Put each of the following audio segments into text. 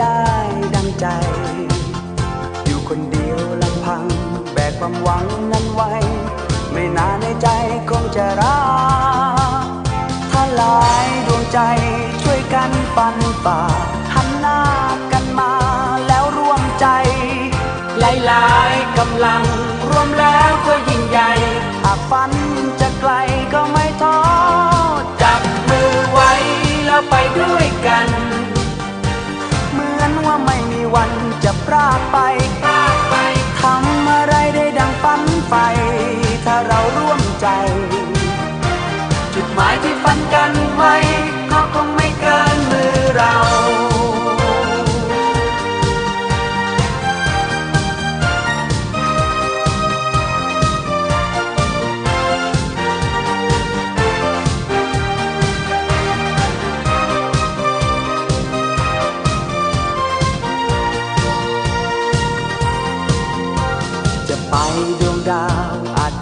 ได้ดังใจ อยู่คนเดียวลำพัง แบกความหวังนั้นไว้ ไม่นานในใจคงจะรักถ้าหลายดวงใจช่วยกันปันป่าหันหน้ากันมาแล้วร่วมใจ หลายๆกำลังรวมแล้วก็ยิ่งใหญ่ หากฝันจะไกลก็ไม่ท้อ วันจะพรากไปพรากไปทำอะไรได้ดังฝันไฟ ถ้าเราร่วมใจ จุดหมายที่ฝันกันไว้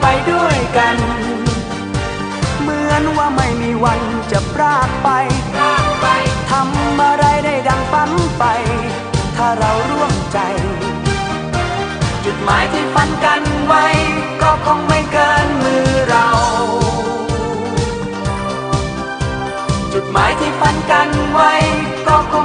ไปด้วยกัน เหมือนว่าไม่มีวันจะพรากไปพรากไปทำอะไรได้ดังฝันไป ถ้าเราร่วมใจ จุดหมายที่ฝันกันไว้ ก็คงไม่เกินมือเรา จุดหมายที่ฝันกันไว้ ก็คง